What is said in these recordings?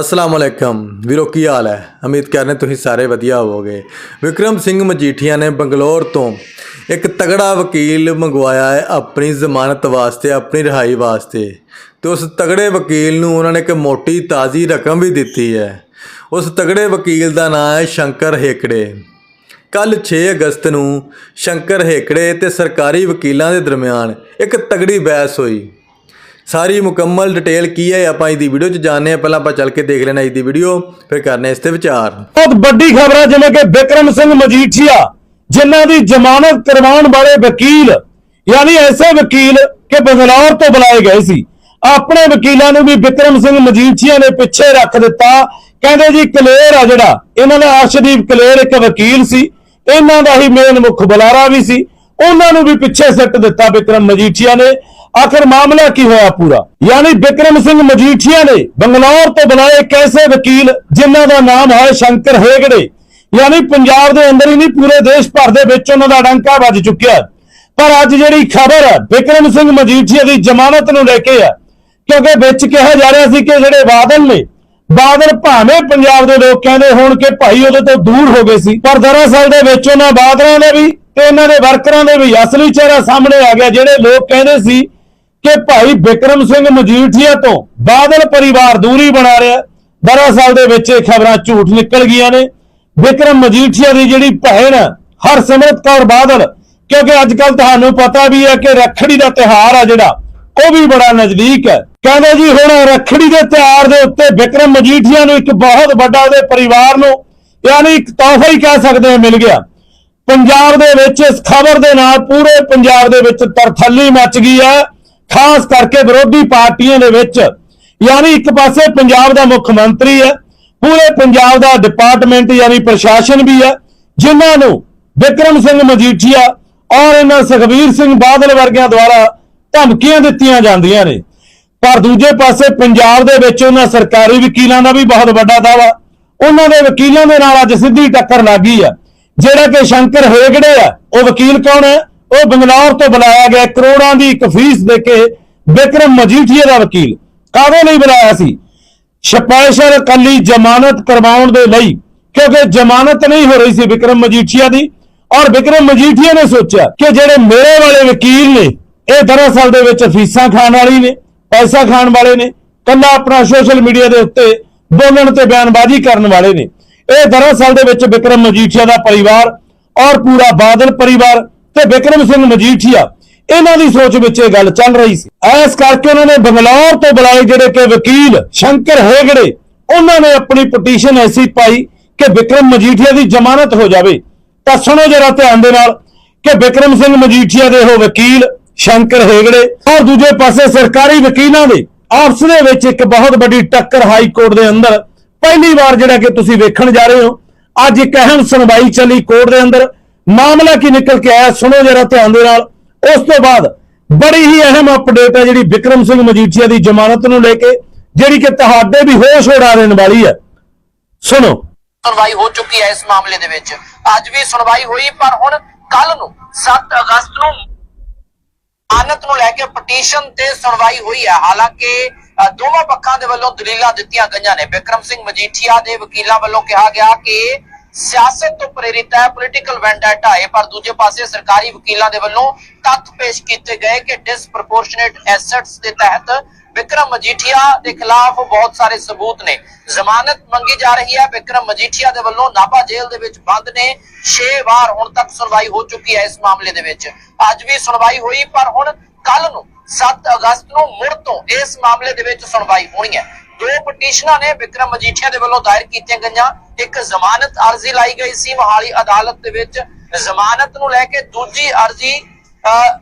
ਅਸਲਾਮ ਅਲੈਕਮ ਵੀਰੋ, ਕੀ ਹਾਲ ਹੈ? ਉਮੀਦ ਕਰਨੇ ਤੁਸੀਂ ਸਾਰੇ ਵਧੀਆ ਹੋਵੋਗੇ। ਵਿਕਰਮ ਸਿੰਘ ਮਜੀਠੀਆ ਨੇ ਬੰਗਲੌਰ ਤੋਂ ਇੱਕ ਤਗੜਾ ਵਕੀਲ ਮੰਗਵਾਇਆ ਹੈ ਆਪਣੀ ਜ਼ਮਾਨਤ ਵਾਸਤੇ, ਆਪਣੀ ਰਿਹਾਈ ਵਾਸਤੇ। ਤੇ ਉਸ ਤਗੜੇ ਵਕੀਲ ਨੂੰ ਉਹਨਾਂ ਨੇ ਇੱਕ ਮੋਟੀ ਤਾਜ਼ੀ ਰਕਮ ਵੀ ਦਿੱਤੀ ਹੈ। ਉਸ ਤਗੜੇ ਵਕੀਲ ਦਾ ਨਾਮ ਹੈ ਸ਼ੰਕਰ ਹੇਕੜੇ। ਕੱਲ 6 ਅਗਸਤ ਨੂੰ ਸ਼ੰਕਰ ਹੇਕੜੇ ਤੇ ਸਰਕਾਰੀ ਵਕੀਲਾਂ ਦੇ ਦਰਮਿਆਨ ਇੱਕ ਤਗੜੀ ਬਹਿਸ ਹੋਈ। ਸਾਰੀ ਮੁਕੰਮਲ ਡਿਟੇਲ ਕੀ ਹੈ, ਆਪਾਂ ਇਸ ਦੀ ਵੀਡੀਓ 'ਚ ਜਾਣਦੇ ਹਾਂ। ਪਹਿਲਾਂ ਆਪਾਂ ਚੱਲ ਕੇ ਦੇਖ ਲੈਣਾ ਇਸ ਵੀਡੀਓ ਫਿਰ ਕਰਨੇ ਇਸ ਤੇ ਵਿਚਾਰ। ਬਹੁਤ ਵੱਡੀ ਖਬਰ ਹੈ ਜਿਵੇਂ ਕਿ ਵਿਕਰਮ ਸਿੰਘ ਮਜੀਠੀਆ, ਜਿਨ੍ਹਾਂ ਦੀ ਜ਼ਮਾਨਤ ਕਰਵਾਉਣ ਵਾਲੇ ਵਕੀਲ, ਯਾਨੀ ਐਸੇ ਵਕੀਲ ਕਿ ਬੰਗਲੌਰ ਤੋਂ ਬੁਲਾਏ ਗਏ ਸੀ। ਆਪਣੇ ਵਕੀਲਾਂ ਨੂੰ ਵੀ ਵਿਕਰਮ ਸਿੰਘ ਮਜੀਠੀਆ ਨੇ ਪਿੱਛੇ ਰੱਖ ਦਿੱਤਾ। ਕਹਿੰਦੇ ਜੀ, ਕਲੇਰ ਆ ਜਿਹੜਾ, ਇਹਨਾਂ ਦਾ ਅਰਸ਼ਦੀਪ ਕਲੇਰ ਇੱਕ ਵਕੀਲ ਸੀ। ਇਹਨਾਂ ਦਾ ਹੀ ਮੇਨ ਮੁੱਖ ਬੁਲਾਰਾ ਵੀ ਸੀ। ਉਹਨਾਂ ਨੂੰ ਵੀ ਪਿੱਛੇ ਸੱਟ ਦਿੱਤਾ ਵਿਕਰਮ ਮਜੀਠੀਆ ਨੇ। ਆਖਰ ਮਾਮਲਾ ਕੀ ਹੋਇਆ ਪੂਰਾ? ਯਾਨੀ ਵਿਕਰਮ ਸਿੰਘ ਮਜੀਠੀਆ ਨੇ ਬੰਗਲੌਰ ਤੋਂ ਬੁਲਾਏ ਇੱਕ ਐਸੇ ਵਕੀਲ, ਜਿਨ੍ਹਾਂ ਦਾ ਨਾਮ ਹੈ ਸ਼ੰਕਰ ਹੇਗੜੇ। ਯਾਨੀ ਪੰਜਾਬ ਦੇ ਅੰਦਰ ਹੀ ਨਹੀਂ, ਪੂਰੇ ਦੇਸ਼ ਭਰ ਦੇ ਵਿੱਚ ਉਹਨਾਂ ਦਾ ਡੰਕਾ ਵੱਜ ਚੁੱਕਿਆ। ਪਰ ਅੱਜ ਜਿਹੜੀ ਖਬਰ ਹੈ, ਵਿਕਰਮ ਸਿੰਘ ਮਜੀਠੀਆ ਦੀ ਜ਼ਮਾਨਤ ਨੂੰ ਲੈ ਕੇ ਆ ਕਿਉਂਕਿ ਵਿੱਚ ਕਿਹਾ ਜਾ ਰਿਹਾ ਸੀ ਕਿ ਜਿਹੜੇ ਬਾਦਲ ਨੇ, ਬਾਦਲ ਭਾਵੇਂ ਪੰਜਾਬ ਦੇ ਲੋਕ ਕਹਿੰਦੇ ਹੋਣ ਕਿ ਭਾਈ ਉਹਦੇ ਤੋਂ ਦੂਰ ਹੋ ਗਏ ਸੀ, ਪਰ ਦਰਅਸਲ ਦੇ ਵਿੱਚ ਉਹਨਾਂ ਬਾਦਲਾਂ ਨੇ ਵੀ ਤੇ ਇਹਨਾਂ ਦੇ ਵਰਕਰਾਂ ਦੇ ਵੀ ਅਸਲੀ ਚਿਹਰਾ ਸਾਹਮਣੇ ਆ ਗਿਆ, ਜਿਹੜੇ ਲੋਕ ਕਹਿੰਦੇ ਸੀ ਕਿ ਭਾਈ ਵਿਕਰਮ ਸਿੰਘ ਮਜੀਠੀਆ ਤੋਂ ਬਾਦਲ ਪਰਿਵਾਰ ਦੂਰੀ ਬਣਾ ਰਿਹਾ ਦਰਅਸਲ ਦੇ ਵਿੱਚ ਇਹ ਖਬਰਾਂ ਝੂਠ ਨਿਕਲ ਗਈਆਂ ਨੇ। ਵਿਕਰਮ ਮਜੀਠੀਆ ਦੀ ਜਿਹੜੀ ਭੈਣ ਹਰਸਿਮਰਤ ਕੌਰ ਬਾਦਲ, ਕਿਉਂਕਿ ਅੱਜ ਕੱਲ ਤੁਹਾਨੂੰ ਪਤਾ ਵੀ ਹੈ ਕਿ ਰੱਖੜੀ ਦਾ ਤਿਹਾਰ ਆ ਜਿਹੜਾ, ਉਹ ਵੀ ਬੜਾ ਨਜ਼ਦੀਕ ਹੈ। ਕਹਿੰਦੇ ਜੀ ਹੁਣ ਰੱਖੜੀ ਦੇ ਤਿਹਾਰ ਦੇ ਉੱਤੇ ਵਿਕਰਮ ਮਜੀਠੀਆ ਨੂੰ ਇੱਕ ਬਹੁਤ ਵੱਡਾ ਉਹਦੇ ਪਰਿਵਾਰ ਨੂੰ, ਯਾਨੀ ਇੱਕ ਤੋਹਫਾ ਹੀ ਕਹਿ ਸਕਦੇ ਹਾਂ ਮਿਲ ਗਿਆ। ਪੰਜਾਬ ਦੇ ਵਿੱਚ ਇਸ ਖਬਰ ਦੇ ਨਾਲ ਪੂਰੇ ਪੰਜਾਬ ਦੇ ਵਿੱਚ ਤਰਥੱਲੀ ਮੱਚ ਗਈ ਹੈ। ਖਾਸ ਕਰਕੇ ਵਿਰੋਧੀ ਪਾਰਟੀਆਂ ਦੇ ਵਿੱਚ, ਯਾਨੀ ਇੱਕ ਪਾਸੇ ਪੰਜਾਬ ਦਾ ਮੁੱਖ ਮੰਤਰੀ ਹੈ, ਪੂਰੇ ਪੰਜਾਬ ਦਾ ਡਿਪਾਰਟਮੈਂਟ ਯਾਨੀ ਪ੍ਰਸ਼ਾਸਨ ਵੀ ਹੈ, ਜਿਨ੍ਹਾਂ ਨੂੰ ਵਿਕਰਮ ਸਿੰਘ ਮਜੀਠੀਆ ਔਰ ਇਹਨਾਂ ਸੁਖਬੀਰ ਸਿੰਘ ਬਾਦਲ ਵਰਗਿਆਂ ਦੁਆਰਾ ਧਮਕੀਆਂ ਦਿੱਤੀਆਂ ਜਾਂਦੀਆਂ ਨੇ। ਪਰ ਦੂਜੇ ਪਾਸੇ ਪੰਜਾਬ ਦੇ ਵਿੱਚ ਉਹਨਾਂ ਸਰਕਾਰੀ ਵਕੀਲਾਂ ਦਾ ਵੀ ਬਹੁਤ ਵੱਡਾ ਦਾਵਾ ਉਹਨਾਂ ਦੇ ਵਕੀਲਾਂ ਦੇ ਨਾਲ ਅੱਜ ਸਿੱਧੀ ਟੱਕਰ ਲੱਗੀ ਆ ਜਿਹੜਾ ਕਿ ਸ਼ੰਕਰ ਹੇਗੜੇ ਆ, ਉਹ ਵਕੀਲ ਕੌਣ ਹੈ? ਉਹ ਬੰਗਲੌਰ ਤੋਂ ਬੁਲਾਇਆ ਗਿਆ, ਕਰੋੜਾਂ ਦੀ ਇੱਕ ਫੀਸ ਦੇ ਕੇ ਬਿਕਰਮ ਮਜੀਠੀਆ ਦਾ ਵਕੀਲ। ਕਾਹਦੇ ਲਈ ਬੁਲਾਇਆ ਸੀ? ਸਪੈਸ਼ਲ ਕੱਲੀ ਜ਼ਮਾਨਤ ਕਰਵਾਉਣ ਦੇ ਲਈ, ਕਿਉਂਕਿ ਜ਼ਮਾਨਤ ਨਹੀਂ ਹੋ ਰਹੀ ਸੀ ਵਿਕਰਮ ਮਜੀਠੀਆ ਦੀ। ਔਰ ਵਿਕਰਮ ਮਜੀਠੀਆ ਨੇ ਸੋਚਿਆ ਕਿ ਜਿਹੜੇ ਮੇਰੇ ਵਾਲੇ ਵਕੀਲ ਨੇ, ਇਹ ਦਰਅਸਲ ਦੇ ਵਿੱਚ ਫੀਸਾਂ ਖਾਣ ਵਾਲੀ ਨੇ, ਪੈਸਾ ਖਾਣ ਵਾਲੇ ਨੇ, ਕੱਲਾ ਆਪਣਾ ਸੋਸ਼ਲ ਮੀਡੀਆ ਦੇ ਉੱਤੇ ਬੋਲਣ ਤੇ ਬਿਆਨਬਾਜ਼ੀ ਕਰਨ ਵਾਲੇ ਨੇ। ਇਹ ਦਰਅਸਲ ਦੇ ਵਿੱਚ ਵਿਕਰਮ ਮਜੀਠੀਆ ਦਾ ਪਰਿਵਾਰ ਔਰ ਪੂਰਾ ਬਾਦਲ ਪਰਿਵਾਰ ਤੇ ਵਿਕਰਮ ਸਿੰਘ ਮਜੀਠੀਆ, ਇਹਨਾਂ ਦੀ ਸੋਚ ਵਿੱਚ ਇਹ ਗੱਲ ਚੱਲ ਰਹੀ ਸੀ। ਐਸ ਕਰਕੇ ਉਹਨਾਂ ਨੇ ਬੰਗਲੌਰ ਤੋਂ ਬੁਲਾਏ ਜਿਹੜੇ ਕਿ ਵਕੀਲ ਸ਼ੰਕਰ ਹੇਗੜੇ, ਉਹਨਾਂ ਨੇ ਆਪਣੀ ਪਟੀਸ਼ਨ ਐਸੀ ਪਾਈ ਕਿ ਵਿਕਰਮ ਮਜੀਠੀਆ ਦੀ ਜ਼ਮਾਨਤ ਹੋ ਜਾਵੇ। ਤਾਂ ਸੁਣੋ ਜਰਾ ਧਿਆਨ ਦੇ ਨਾਲ ਕਿ ਵਿਕਰਮ ਸਿੰਘ ਮਜੀਠੀਆ ਦੇ ਉਹ ਵਕੀਲ ਸ਼ੰਕਰ ਹੈਗੜੇ ਔਰ ਦੂਜੇ ਪਾਸੇ ਸਰਕਾਰੀ ਵਕੀਲਾਂ ਦੇ ਆਪਸ ਦੇ ਵਿੱਚ ਇੱਕ ਬਹੁਤ ਵੱਡੀ ਟੱਕਰ ਹਾਈ ਕੋਰਟ ਦੇ ਅੰਦਰ ਪਹਿਲੀ ਵਾਰ ਜਿਹੜਾ ਕਿ ਤੁਸੀਂ ਵੇਖਣ ਜਾ ਰਹੇ ਹੋ, ਅੱਜ ਇੱਕ ਅਹਿਮ ਸੁਣਵਾਈ ਚੱਲੀ ਕੋਰਟ ਦੇ ਅੰਦਰ। ਮਾਮਲਾ ਕੀ ਨਿਕਲ ਕੇ ਆਇਆ, ਸੁਣੋ ਜਰਾ ਧਿਆਨ ਦੇ ਨਾਲ। ਉਸ ਤੋਂ ਬਾਅਦ ਬੜੀ ਹੀ ਅਹਿਮ ਅਪਡੇਟ ਹੈ ਜਿਹੜੀ ਵਿਕਰਮ ਸਿੰਘ ਮਜੀਠੀਆ ਦੀ ਜ਼ਮਾਨਤ ਨੂੰ ਲੈ ਕੇ, ਜਿਹੜੀ ਕਿ ਤੁਹਾਡੇ ਵੀ ਹੋਸ਼ ਉਡਾ ਦੇਣ ਵਾਲੀ ਹੈ। ਸੁਣੋ। ਸੁਣਵਾਈ ਹੋ ਚੁੱਕੀ ਹੈ ਇਸ ਮਾਮਲੇ ਦੇ ਵਿੱਚ। ਅੱਜ ਵੀ ਸੁਣਵਾਈ ਹੋਈ, ਪਰ ਹੁਣ ਕੱਲ ਨੂੰ 7 ਅਗਸਤ ਨੂੰ ਆਨਤ ਨੂੰ ਲੈ ਕੇ ਪਟੀਸ਼ਨ ਤੇ ਸੁਣਵਾਈ ਹੋਈ ਹੈ। ਹਾਲਾਂਕਿ ਦੋਵਾਂ ਪੱਖਾਂ ਦੇ ਵੱਲੋਂ ਦਲੀਲਾਂ ਦਿੱਤੀਆਂ ਗਈਆਂ ਨੇ। ਵਿਕਰਮ ਸਿੰਘ ਮਜੀਠੀਆ ਦੇ ਵਕੀਲਾਂ ਵੱਲੋਂ ਕਿਹਾ ਗਿਆ ਕਿ ਸਿਆਸਤ ਤੋਂ ਪ੍ਰੇਰਿਤ ਹੈ ਪੋਲੀਟੀਕਲ ਵੈਂਡਾਟਾ ਹੈ, ਪਰ ਦੂਜੇ ਪਾਸੇ ਸਰਕਾਰੀ ਵਕੀਲਾਂ ਦੇ ਵੱਲੋਂ ਤੱਥ ਪੇਸ਼ ਕੀਤੇ ਗਏ ਕਿ ਡਿਸਪ੍ਰੋਪੋਰਸ਼ਨੇਟ ਐਸੈਟਸ ਦੇ ਤਹਿਤ ਵਿਕਰਮ ਮਜੀਠੀਆ ਦੇ ਖਿਲਾਫ ਬਹੁਤ ਸਾਰੇ ਸਬੂਤ ਨੇ। ਜ਼ਮਾਨਤ ਮੰਗੀ ਜਾ ਰਹੀ ਹੈ। ਵਿਕਰਮ ਮਜੀਠੀਆ ਦੇ ਵੱਲੋਂ ਨਾਭਾ ਜੇਲ੍ਹ ਦੇ ਵਿੱਚ ਬੰਦ ਨੇ। 6 ਵਾਰ ਹੁਣ ਤੱਕ ਸੁਣਵਾਈ ਹੋ ਚੁੱਕੀ ਹੈ ਇਸ ਮਾਮਲੇ ਦੇ ਵਿੱਚ। ਅੱਜ ਵੀ ਸੁਣਵਾਈ ਹੋਈ, ਪਰ ਹੁਣ ਕੱਲ ਅਗਸਤ ਨੂੰ ਮੁੜ ਤੋਂ ਇਸ ਮਾਮਲੇ ਦੇ ਵਿੱਚ ਸੁਣਵਾਈ ਹੋਣੀ ਹੈ। ਦੋ ਪਟੀਸ਼ਨਾਂ ਨੇ ਵਿਕਰਮ ਮਜੀਠੀਆ ਦੇ ਵੱਲੋਂ ਦਾਇਰ ਕੀਤੀਆਂ ਗਈਆਂ। ਇੱਕ ਜ਼ਮਾਨਤ ਅਰਜ਼ੀ ਲਾਈ ਗਈ ਸੀ ਮੋਹਾਲੀ ਅਦਾਲਤ ਦੇ ਵਿੱਚ। ਜ਼ਮਾਨਤ ਨੂੰ ਲੈ ਕੇ ਦੂਜੀ ਅਰਜ਼ੀ ਅਹ,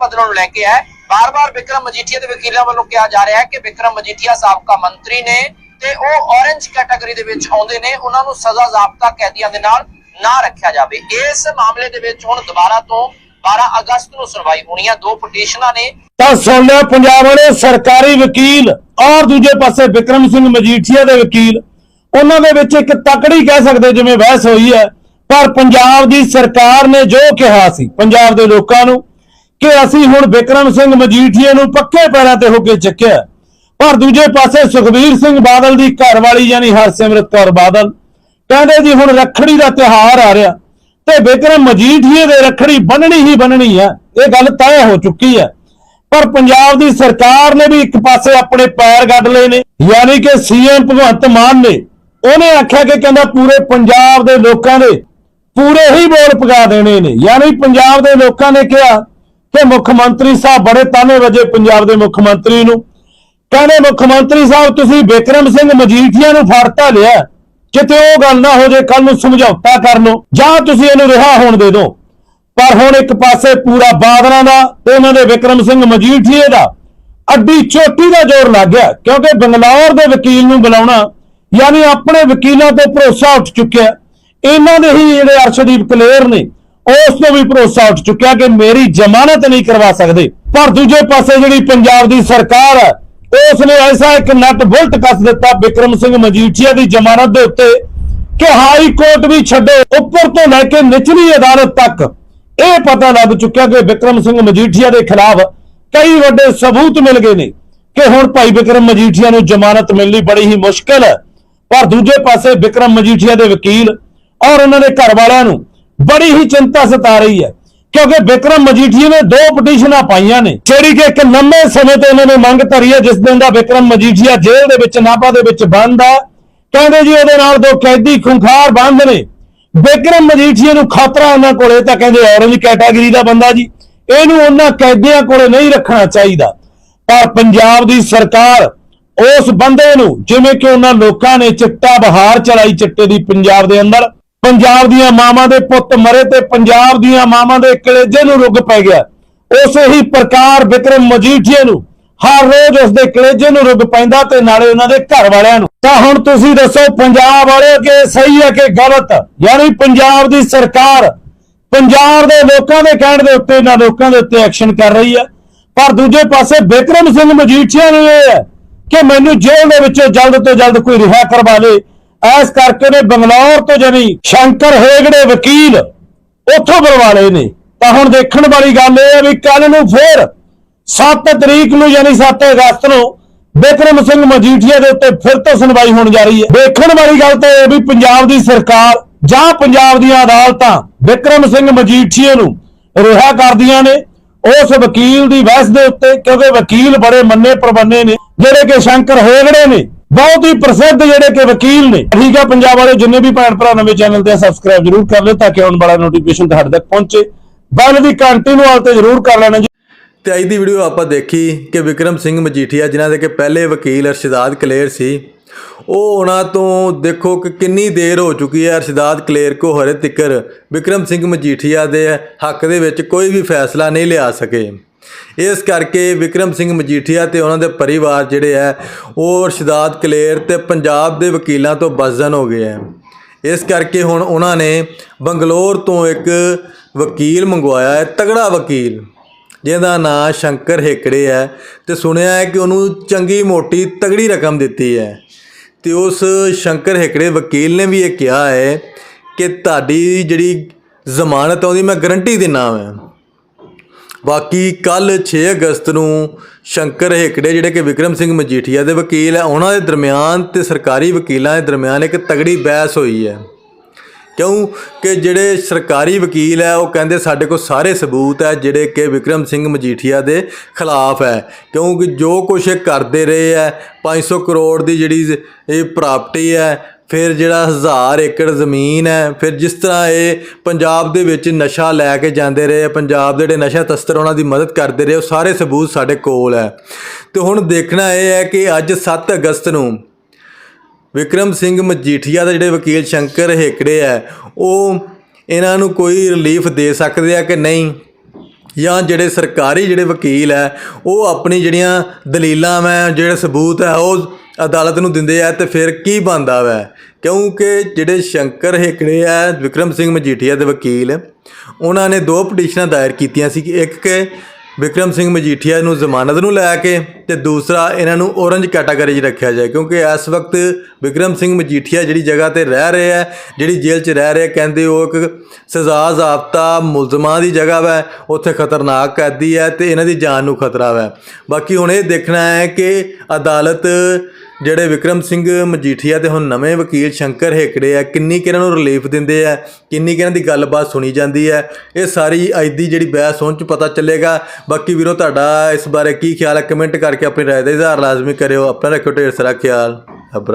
ਬਦਲਣ ਨੂੰ ਲੈ ਕੇ ਹੈ। ਬਾਰ-ਬਾਰ ਵਿਕਰਮ ਮਜੀਠੀਆ ਦੇ ਵਕੀਲਾਂ ਵੱਲੋਂ ਕਿਹਾ ਜਾ ਰਿਹਾ ਹੈ ਕਿ ਵਿਕਰਮ ਮਜੀਠੀਆ ਸਾਬਕਾ ਮੰਤਰੀ ਨੇ ਤੇ ਉਹ ਔਰੇਂਜ ਕੈਟਾਗਰੀ ਦੇ ਵਿੱਚ ਆਉਂਦੇ ਨੇ। ਉਹਨਾਂ ਨੂੰ ਸਜ਼ਾ ਜ਼ਾਬਤਾ ਕੈਦੀਆਂ ਦੇ ਨਾਲ ਨਾ ਰੱਖਿਆ ਜਾਵੇ। ਇਸ ਮਾਮਲੇ ਦੇ ਵਿੱਚ ਹੁਣ ਦੁਬਾਰਾ ਤੋਂ 12 ਅਗਸਤ ਨੂੰ ਸੁਣਵਾਈ ਹੋਣੀ ਹੈ ਦੋ ਪਟੀਸ਼ਨਾਂ ਨੇ ਤਾਂ ਸੁਣ ਲਿਆ ਪੰਜਾਬ ਵਾਲੇ ਸਰਕਾਰੀ ਵਕੀਲ ਔਰ ਦੂਜੇ ਪਾਸੇ ਵਿਕਰਮ ਸਿੰਘ ਮਜੀਠੀਆ ਦੇ ਵਕੀਲ, ਉਹਨਾਂ ਦੇ ਵਿੱਚ ਇੱਕ ਤਕੜੀ ਕਹਿ ਸਕਦੇ ਜਿਵੇਂ ਬਹਿਸ ਹੋਈ ਹੈ, ਪਰ ਪੰਜਾਬ ਦੀ ਸਰਕਾਰ ਨੇ ਜੋ ਕਿਹਾ ਸੀ, ਪੰਜਾਬ ਦੇ ਲੋਕਾਂ ਨੂੰ, ਕਿ ਅਸੀਂ ਹੁਣ ਵਿਕਰਮ ਸਿੰਘ ਮਜੀਠੀਆ ਨੂੰ ਪੱਕੇ ਪੈਰਾਂ ਤੇ ਹੋ ਕੇ ਚੱਕਿਆ ਪਰ ਦੂਜੇ ਪਾਸੇ ਸੁਖਬੀਰ ਸਿੰਘ ਬਾਦਲ ਦੀ ਘਰਵਾਲੀ, ਯਾਨੀ ਹਰਸਿਮਰਤ ਕੌਰ ਬਾਦਲ, ਕਹਿੰਦੇ ਜੀ ਹੁਣ ਰੱਖੜੀ ਦਾ ਤਿਉਹਾਰ ਆ ਰਿਹਾ ਤੇ ਵਿਕਰਮ ਮਜੀਠੀਏ ਦੇ ਰੱਖੜੀ ਬੰਨਣੀ ਹੀ ਬੰਨਣੀ ਹੈ ਇਹ ਗੱਲ ਤੈਅ ਹੋ ਚੁੱਕੀ ਹੈ ਪਰ ਪੰਜਾਬ ਦੀ ਸਰਕਾਰ ਨੇ ਵੀ ਇੱਕ ਪਾਸੇ ਆਪਣੇ ਪੈਰ ਗੱਡ ਲਏ ਨੇ, ਯਾਨੀ ਕਿ ਸੀਐਮ ਭਗਵੰਤ ਮਾਨ ਨੇ, ਉਹਨੇ ਆਖਿਆ ਕਿ ਕਹਿੰਦਾ ਪੂਰੇ ਪੰਜਾਬ ਦੇ ਲੋਕਾਂ ਦੇ ਪੂਰੇ ਹੀ ਬੋਲ ਪਗਾ ਦੇਣੇ ਨੇ। ਯਾਨੀ ਪੰਜਾਬ ਦੇ ਲੋਕਾਂ ਨੇ ਕਿਹਾ ਕਿ ਮੁੱਖ ਮੰਤਰੀ ਸਾਹਿਬ ਬੜੇ ਤਾਨੇ ਵਜੇ ਪੰਜਾਬ ਦੇ ਮੁੱਖ ਮੰਤਰੀ ਨੂੰ, ਕਹਿੰਦੇ ਮੁੱਖ ਮੰਤਰੀ ਸਾਹਿਬ, ਤੁਸੀਂ ਬਿਕਰਮ ਸਿੰਘ ਮਜੀਠੀਆ ਨੂੰ ਫੜਤਾ ਲਿਆ। ਕਿਤੇ ਉਹ ਗੱਲ ਨਾ ਹੋ ਜੇ ਕੱਲ ਨੂੰ ਸਮਝੌਤਾ ਕਰ ਲਓ ਜਾਂ ਤੁਸੀਂ ਇਹਨੂੰ ਰਿਹਾ ਹੋਣ ਦੇ ਦਿਓ ਪਰ ਹੁਣ ਇੱਕ ਪਾਸੇ ਪੂਰਾ ਬਾਦਲਾਂ ਦਾ ਤੇ ਉਹਨਾਂ ਦੇ ਵਿਕਰਮ ਸਿੰਘ ਮਜੀਠੀਏ ਦਾ ਅੱਡੀ ਚੋਟੀ ਦਾ ਜ਼ੋਰ ਲੱਗ ਗਿਆ, ਕਿਉਂਕਿ ਬੰਗਲੌਰ ਦੇ ਵਕੀਲ ਨੂੰ ਬੁਲਾਉਣਾ ਯਾਨੀ ਆਪਣੇ ਵਕੀਲਾਂ ਤੋਂ ਭਰੋਸਾ ਉੱਠ ਚੁੱਕਿਆ। ਇਹਨਾਂ ਦੇ ਹੀ ਜਿਹੜੇ ਅਰਸ਼ਦੀਪ ਕਲੇਰ ਨੇ, ਉਸ ਤੋਂ ਵੀ ਭਰੋਸਾ ਉੱਠ ਚੁੱਕਿਆ ਕਿ ਮੇਰੀ ਜ਼ਮਾਨਤ ਨਹੀਂ ਕਰਵਾ ਸਕਦੇ। ਪਰ ਦੂਜੇ ਪਾਸੇ ਜਿਹੜੀ ਪੰਜਾਬ ਦੀ ਸਰਕਾਰ ਹੈ ਉਸ ਨੇ ਐਸਾ ਇੱਕ ਨਟ ਬੁਲਟ ਕੱਸ ਦਿੱਤਾ ਵਿਕਰਮ ਸਿੰਘ ਮਜੀਠੀਆ ਦੀ ਜ਼ਮਾਨਤ ਦੇ ਉੱਤੇ ਕਿ ਹਾਈ ਕੋਰਟ ਵੀ ਛੱਡੋ, ਉੱਪਰ ਤੋਂ ਲੈ ਕੇ ਨਿਚਲੀ ਅਦਾਲਤ ਤੱਕ। ਇਹ ਪਤਾ ਲੱਗ ਚੁੱਕਿਆ ਕਿ ਵਿਕਰਮ ਸਿੰਘ ਮਜੀਠੀਆ ਦੇ ਖਿਲਾਫ ਕਈ ਵੱਡੇ ਸਬੂਤ ਮਿਲ ਗਏ ਨੇ ਕਿ ਹੁਣ ਭਾਈ ਵਿਕਰਮ ਮਜੀਠੀਆ ਨੂੰ ਜ਼ਮਾਨਤ ਮਿਲਣੀ ਬੜੀ ਹੀ ਮੁਸ਼ਕਲ ਹੈ। ਪਰ ਦੂਜੇ ਪਾਸੇ ਵਿਕਰਮ ਮਜੀਠੀਆ ਦੇ ਵਕੀਲ ਔਰ ਉਹਨਾਂ ਦੇ ਘਰ ਵਾਲਿਆਂ ਨੂੰ ਬੜੀ ਹੀ ਚਿੰਤਾ ਸਤਾ ਰਹੀ ਹੈ ਕਿਉਂਕਿ ਵਿਕਰਮ ਮਜੀਠੀਆ ਨੇ ਦੋ ਪਟੀਸ਼ਨਾਂ ਪਾਈਆਂ ਨੇ, ਜਿਹੜੀ ਕਿ ਇੱਕ ਲੰਮੇ ਸਮੇਂ ਤੋਂ ਉਹਨਾਂ ਨੇ ਮੰਗ ਧਰੀ ਹੈ, ਜਿਸ ਦਿਨ ਦਾ ਵਿਕਰਮ ਮਜੀਠੀਆ ਜੇਲ੍ਹ ਦੇ ਵਿੱਚ ਨਾਭਾ ਦੇ ਵਿੱਚ ਬੰਦ ਆ। ਕਹਿੰਦੇ ਜੀ ਉਹਦੇ ਨਾਲ ਦੋ ਕੈਦੀ ਖੁੰਖਾਰ ਬੰਦ ਨੇ। ਵਿਕਰਮ ਮਜੀਠੀਆ ਨੂੰ ਖਤਰਾ ਉਹਨਾਂ ਕੋਲੇ ਤਾਂ ਕਹਿੰਦੇ ਔਰੰਜ ਕੈਟਾਗਰੀ ਦਾ ਬੰਦਾ ਜੀ। ਇਹਨੂੰ ਉਹਨਾਂ ਕੈਦੀਆਂ ਕੋਲੇ ਨਹੀਂ ਰੱਖਣਾ ਚਾਹੀਦਾ। ਪਰ ਪੰਜਾਬ ਦੀ ਸਰਕਾਰ ਉਸ ਬੰਦੇ ਨੂੰ, ਜਿਵੇਂ ਕਿ ਉਹਨਾਂ ਲੋਕਾਂ ਨੇ ਚਿੱਟਾ ਬਹਾਰ ਚਲਾਈ ਚਿੱਟੇ ਦੀ ਪੰਜਾਬ ਦੇ ਅੰਦਰ ਪੰਜਾਬ ਦੀਆਂ ਮਾਵਾਂ ਦੇ ਪੁੱਤ ਮਰੇ ਤੇ ਪੰਜਾਬ ਦੀਆਂ ਮਾਵਾਂ ਦੇ ਕਲੇਜੇ ਨੂੰ ਰੁੱਗ ਪੈ ਗਿਆ। ਉਸੇ ਹੀ ਪ੍ਰਕਾਰ ਵਿਕਰਮ ਮਜੀਠੀਏ ਨੂੰ ਹਰ ਰੋਜ਼ ਉਸ ਦੇ ਕਲੇਜੇ ਨੂੰ ਰੁੱਗ ਪੈਂਦਾ ਤੇ ਨਾਲੇ ਉਹਨਾਂ ਦੇ ਘਰ ਵਾਲਿਆਂ ਨੂੰ। ਤਾਂ ਹੁਣ ਤੁਸੀਂ ਦੱਸੋ ਪੰਜਾਬ ਵਾਲੇ ਕਿ ਸਹੀ ਹੈ ਕਿ ਗਲਤ? ਯਾਨੀ ਪੰਜਾਬ ਦੀ ਸਰਕਾਰ ਪੰਜਾਬ ਦੇ ਲੋਕਾਂ ਦੇ ਕਹਿਣ ਦੇ ਉੱਤੇ ਇਹਨਾਂ ਲੋਕਾਂ ਦੇ ਉੱਤੇ ਐਕਸ਼ਨ ਕਰ ਰਹੀ ਹੈ ਪਰ ਦੂਜੇ ਪਾਸੇ ਵਿਕਰਮ ਸਿੰਘ ਮਜੀਠੀਆ ਨੂੰ ਇਹ ਹੈ ਕਿ ਮੈਨੂੰ ਜੇਲ੍ਹ ਦੇ ਵਿੱਚੋਂ ਜਲਦ ਤੋਂ ਜਲਦ ਕੋਈ ਰਿਹਾ ਕਰਵਾ ਲੇ। ਐਸ ਕਰਕੇ ਨੇ ਬੰਗਲੌਰ ਤੋਂ ਜਨੀ ਸ਼ੰਕਰ ਹੇਗੜੇ ਵਕੀਲ ਉੱਥੋਂ ਬੁਲਵਾ ਲਏ ਨੇ। ਤਾਂ ਹੁਣ ਦੇਖਣ ਵਾਲੀ ਗੱਲ ਇਹ ਹੈ ਵੀ ਕੱਲ ਨੂੰ ਫੇਰ 7 ਤਰੀਕ ਨੂੰ ਯਾਨੀ 7 ਅਗਸਤ ਨੂੰ ਬਿਕਰਮ ਸਿੰਘ ਮਜੀਠੀਆ ਦੇ ਉੱਤੇ ਫਿਰ ਤੋਂ ਸੁਣਵਾਈ ਹੋਣ ਜਾ ਰਹੀ ਹੈ। ਦੇਖਣ ਵਾਲੀ ਗੱਲ ਤਾਂ ਇਹ ਵੀ ਪੰਜਾਬ ਦੀ ਸਰਕਾਰ ਜਾਂ ਪੰਜਾਬ ਦੀਆਂ ਅਦਾਲਤਾਂ ਬਿਕਰਮ ਸਿੰਘ ਮਜੀਠੀਆ ਨੂੰ ਰਿਹਾ ਕਰਦੀਆਂ ਨੇ। ਉਸ ਵਕੀਲ ਦੀ ਬਹਿਸ ਦੇ ਉੱਤੇ ਕਿਉਂਕਿ ਵਕੀਲ ਬੜੇ ਮੰਨੇ ਪ੍ਰਬੰਨੇ ਨੇ, ਜਿਹੜੇ ਕਿ ਸ਼ੰਕਰ ਹੇਗੜੇ ਨੇ। ਬਹੁਤ ਹੀ ਪ੍ਰਸਿੱਧ ਜਿਹੜੇ ਕਿ ਵਕੀਲ ਨੇ। ਠੀਕ ਹੈ ਪੰਜਾਬ ਵਾਲੇ ਜਿੰਨੇ ਵੀ ਭੈਣ ਭਰਾ ਨਵੇਂ ਚੈਨਲ ਤੇ ਸਬਸਕ੍ਰਾਈਬ ਜਰੂਰ ਕਰ ਲਿਓ ਤਾਂ ਕਿ ਆਉਣ ਵਾਲਾ ਨੋਟੀਫਿਕੇਸ਼ਨ ਤੁਹਾਡੇ ਤੱਕ ਪਹੁੰਚੇ। ਬੈਲ ਦੀ ਘੰਟੀ ਨੂੰ ਆਲ ਤੇ ਜਰੂਰ ਕਰ ਲੈਣਾ ਜੀ। ਤੇ ਅੱਜ ਦੀ ਵੀਡੀਓ ਆਪਾਂ ਦੇਖੀ ਕਿ ਵਿਕਰਮ ਸਿੰਘ ਮਜੀਠੀਆ, ਜਿਨ੍ਹਾਂ ਦੇ ਕਿ ਪਹਿਲੇ ਵਕੀਲ ਅਰਸ਼ਦਾਦ ਕਲੇਰ ਸੀ, ਉਹ ਉਹਨਾਂ ਤੋਂ ਦੇਖੋ ਕਿ ਕਿੰਨੀ ਦੇਰ ਹੋ ਚੁੱਕੀ ਹੈ ਅਰਸ਼ਦਾਦ ਕਲੇਰ ਕੋ ਹਰੇ ਤਿੱਕਰ। ਵਿਕਰਮ ਸਿੰਘ ਮਜੀਠੀਆ ਦੇ ਹੱਕ ਦੇ ਵਿੱਚ ਕੋਈ ਵੀ ਫੈਸਲਾ ਨਹੀਂ ਲਿਆ ਸਕੇ। ਇਸ ਕਰਕੇ ਵਿਕਰਮ ਸਿੰਘ ਮਜੀਠੀਆ ਤੇ ਉਹਨਾਂ ਦੇ ਪਰਿਵਾਰ ਜਿਹੜੇ ਹੈ, ਉਹ ਅਰਸ਼ਦਾਦ ਕਲੇਰ ਤੇ ਪੰਜਾਬ ਦੇ ਵਕੀਲਾਂ ਤੋਂ ਬਜ਼ਨ ਹੋ ਗਏ ਹੈ। ਇਸ ਕਰਕੇ ਹੁਣ ਉਹਨਾਂ ਨੇ ਬੰਗਲੌਰ ਤੋਂ ਇੱਕ ਵਕੀਲ ਮੰਗਵਾਇਆ ਹੈ, ਤਗੜਾ ਵਕੀਲ, ਜਿਹਦਾ ਨਾਂ ਸ਼ੰਕਰ ਹੇਕੜੇ ਹੈ ਤੇ ਸੁਣਿਆ ਹੈ ਕਿ ਉਹਨੂੰ ਚੰਗੀ ਮੋਟੀ ਤਗੜੀ ਰਕਮ ਦਿੱਤੀ ਹੈ। ਤੇ ਉਸ ਸ਼ੰਕਰ ਹੇਕੜੇ ਵਕੀਲ ਨੇ ਵੀ ਇਹ ਕਿਹਾ ਹੈ ਕਿ ਤੁਹਾਡੀ ਜਿਹੜੀ ਜ਼ਮਾਨਤ ਹੈ, ਉਹਦੀ ਮੈਂ ਗਰੰਟੀ ਦਿੰਨਾ ਮੈਂ ਬਾਕੀ ਕੱਲ 6 ਅਗਸਤ ਨੂੰ ਸ਼ੰਕਰ ਹੇਕੜੇ, ਜਿਹੜੇ ਕਿ ਵਿਕਰਮ ਸਿੰਘ ਮਜੀਠੀਆ ਦੇ ਵਕੀਲ ਹੈ, ਉਹਨਾਂ ਦੇ ਦਰਮਿਆਨ ਤੇ ਸਰਕਾਰੀ ਵਕੀਲਾਂ ਦੇ ਦਰਮਿਆਨ ਇੱਕ ਤਗੜੀ ਬਹਿਸ ਹੋਈ ਹੈ। ਕਿਉਂ ਕਿ ਜਿਹੜੇ ਸਰਕਾਰੀ ਵਕੀਲ ਹੈ, ਉਹ ਕਹਿੰਦੇ ਸਾਡੇ ਕੋਲ ਸਾਰੇ ਸਬੂਤ ਹੈ, ਜਿਹੜੇ ਕਿ ਵਿਕਰਮ ਸਿੰਘ ਮਜੀਠੀਆ ਦੇ ਖਿਲਾਫ ਹੈ। ਕਿਉਂਕਿ ਜੋ ਕੁਝ ਇਹ ਕਰਦੇ ਰਹੇ ਹੈ 500 ਕਰੋੜ ਦੀ ਜਿਹੜੀ ਇਹ ਪ੍ਰਾਪਰਟੀ ਹੈ ਫਿਰ ਜਿਹੜਾ ਹਜ਼ਾਰ ਏਕੜ ਜ਼ਮੀਨ ਹੈ, ਫਿਰ ਜਿਸ ਤਰ੍ਹਾਂ ਇਹ ਪੰਜਾਬ ਦੇ ਵਿੱਚ ਨਸ਼ਾ ਲੈ ਕੇ ਜਾਂਦੇ ਰਹੇ, ਪੰਜਾਬ ਦੇ ਜਿਹੜੇ ਨਸ਼ਾ ਤਸਤਰ ਉਹਨਾਂ ਦੀ ਮਦਦ ਕਰਦੇ ਰਹੇ, ਉਹ ਸਾਰੇ ਸਬੂਤ ਸਾਡੇ ਕੋਲ ਹੈ। ਤੇ ਹੁਣ ਦੇਖਣਾ ਇਹ ਹੈ ਕਿ ਅੱਜ 7 ਅਗਸਤ ਨੂੰ ਵਿਕਰਮ ਸਿੰਘ ਮਜੀਠੀਆ ਦੇ ਜਿਹੜੇ ਵਕੀਲ ਸ਼ੰਕਰ ਹੇਕੜੇ ਹੈ, ਉਹ ਇਹਨਾਂ ਨੂੰ ਕੋਈ ਰਿਲੀਫ ਦੇ ਸਕਦੇ ਆ ਕਿ ਨਹੀਂ? ਜਾਂ ਜਿਹੜੇ ਸਰਕਾਰੀ ਜਿਹੜੇ ਵਕੀਲ ਹੈ, ਉਹ ਆਪਣੀ ਜਿਹੜੀਆਂ ਦਲੀਲਾਂ ਮੈਂ ਜਿਹੜੇ ਸਬੂਤ ਹੈ, ਉਹ ਅਦਾਲਤ ਨੂੰ ਦਿੰਦੇ ਆ ਤੇ ਫਿਰ ਕੀ ਬਣਦਾ ਵੈ? ਕਿਉਂਕਿ ਜਿਹੜੇ ਸ਼ੰਕਰ ਹੇਕੜੇ ਹੈ ਵਿਕਰਮ ਸਿੰਘ ਮਜੀਠੀਆ ਦੇ ਵਕੀਲ, ਉਹਨਾਂ ਨੇ ਦੋ ਪਟੀਸ਼ਨਾਂ ਦਾਇਰ ਕੀਤੀਆਂ ਸੀ ਕਿ ਇੱਕ ਕਿ ਵਿਕਰਮ ਸਿੰਘ ਮਜੀਠੀਆ ਨੂੰ ਜ਼ਮਾਨਤ ਨੂੰ ਲੈ ਕੇ ਤੇ ਦੂਸਰਾ ਇਹਨਾਂ ਨੂੰ ਔਰੰਜ ਕੈਟਾਗਰੀ 'ਚ ਰੱਖਿਆ ਜਾਏ, ਕਿਉਂਕਿ ਇਸ ਵਕਤ ਵਿਕਰਮ ਸਿੰਘ ਮਜੀਠੀਆ ਜਿਹੜੀ ਜਗ੍ਹਾ ਤੇ ਰਹਿ ਰਹੇ ਹੈ ਜਿਹੜੀ ਜੇਲ੍ਹ 'ਚ ਰਹਿ ਰਹੇ ਕਹਿੰਦੇ ਉਹ ਇੱਕ ਸਜ਼ਾ ਜ਼ਾਬਤਾ ਮੁਲਜ਼ਮਾਂ ਦੀ ਜਗ੍ਹਾ ਵੈ, ਉੱਥੇ ਖਤਰਨਾਕ ਕੈਦੀ ਹੈ ਤੇ ਇਹਨਾਂ ਦੀ ਜਾਨ ਨੂੰ ਖਤਰਾ ਵੈ। ਬਾਕੀ ਹੁਣ ਇਹ ਦੇਖਣਾ ਹੈ ਕਿ ਅਦਾਲਤ ਜਿਹੜੇ ਵਿਕਰਮ ਸਿੰਘ ਮਜੀਠੀਆ ਤੇ ਹੁਣ ਨਵੇਂ ਵਕੀਲ ਸ਼ੰਕਰ ਹੇਕੜੇ ਆ, ਕਿੰਨੀ ਕਿ ਇਹਨਾਂ ਨੂੰ ਰਿਲੀਫ ਦਿੰਦੇ ਆ, ਕਿੰਨੀ ਕਿ ਇਹਨਾਂ ਦੀ ਗੱਲਬਾਤ ਸੁਣੀ ਜਾਂਦੀ ਹੈ ਇਹ ਸਾਰੀ ਅੱਜ ਦੀ ਜਿਹੜੀ ਬਹਿਸ ਹੋਣ ਚ ਪਤਾ ਚੱਲੇਗਾ। ਬਾਕੀ ਵੀਰੋ, ਤੁਹਾਡਾ ਇਸ ਬਾਰੇ ਕੀ ਖਿਆਲ ਹੈ ਕਮੈਂਟ ਕਰਕੇ ਆਪਣੀ ਰਾਏ ਦਾ ਇਜ਼ਹਾਰ ਲਾਜ਼ਮੀ ਕਰਿਓ। ਆਪਣਾ ਰੱਖਿਓ ਢੇਰ ਸਾਰਾ ਖਿਆਲ। ਅਬਰਾ